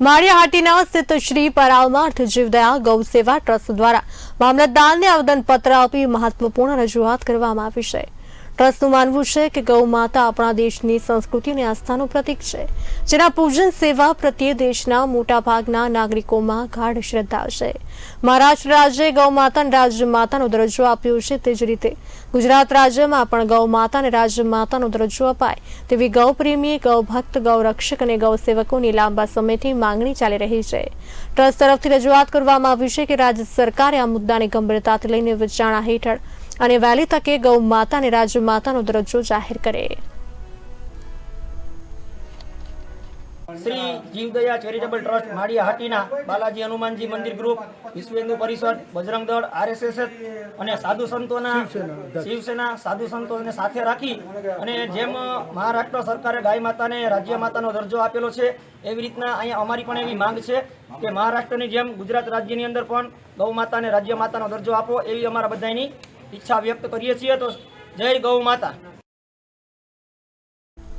માળિયાહાટીના સ્થિત શ્રી પરાવમાર્થ જીવદયા ગૌ સેવા ટ્રસ્ટ દ્વારા મામલતદારને આવેદનપત્ર આપી મહત્વપૂર્ણ રજૂઆત કરવામાં આવી છે. ટ્રસ્ટનું માનવું છે કે ગૌ માતા આપણા દેશની સંસ્કૃતિ અને આસ્થાનું પ્રતીક છે, જેના પૂજન સેવા પ્રત્યે દેશના મોટાભાગના નાગરિકોમાં ગાઢ શ્રદ્ધા છે. મહારાષ્ટ્ર રાજ્યે ગૌ માતાને રાજ્ય માતાનો દરજ્જો આપ્યો છે તે જ રીતે ગુજરાત રાજ્યમાં પણ ગૌ માતાને રાજ્ય માતાનો દરજ્જો અપાય તેવી ગૌ પ્રેમી, ગૌ ભક્ત, ગૌ રક્ષક અને ગૌ સેવકોની લાંબા સમયથી માંગણી ચાલી રહી છે. ટ્રસ્ટ તરફથી રજૂઆત કરવામાં આવી છે કે રાજ્ય સરકારે આ મુદ્દાને ગંભીરતાથી લઈને વિચારણા હેઠળ અને વહેલી તકે ગૌ માતા અને રાજ્ય માતાનો દરજ્જો જાહેર કરે. શ્રી જીવદયા ચેરિટેબલ ટ્રસ્ટ માળિયા હાટીના બાલાજી હનુમાનજી મંદિર ગ્રુપ વિશ્વ હિન્દુ પરિષદ બજરંગ દળ આરએસએસ અને સાધુ સંતોના શિવસેના સાધુ સંતોને સાથે રાખી અને જેમ મહારાષ્ટ્ર સરકારે ગાય માતાને રાજ્ય માતાનો દરજ્જો આપેલો છે એવી રીતના અહીંયા અમારી પણ એવી માંગ છે કે મહારાષ્ટ્રની જેમ ગુજરાત રાજ્યની અંદર પણ ગૌ માતાને રાજ્ય માતાનો દરજ્જો આપો એવી અમારા બધાની ઈચ્છા વ્યક્ત કરીએ છીએ તો જય ગૌ માતા.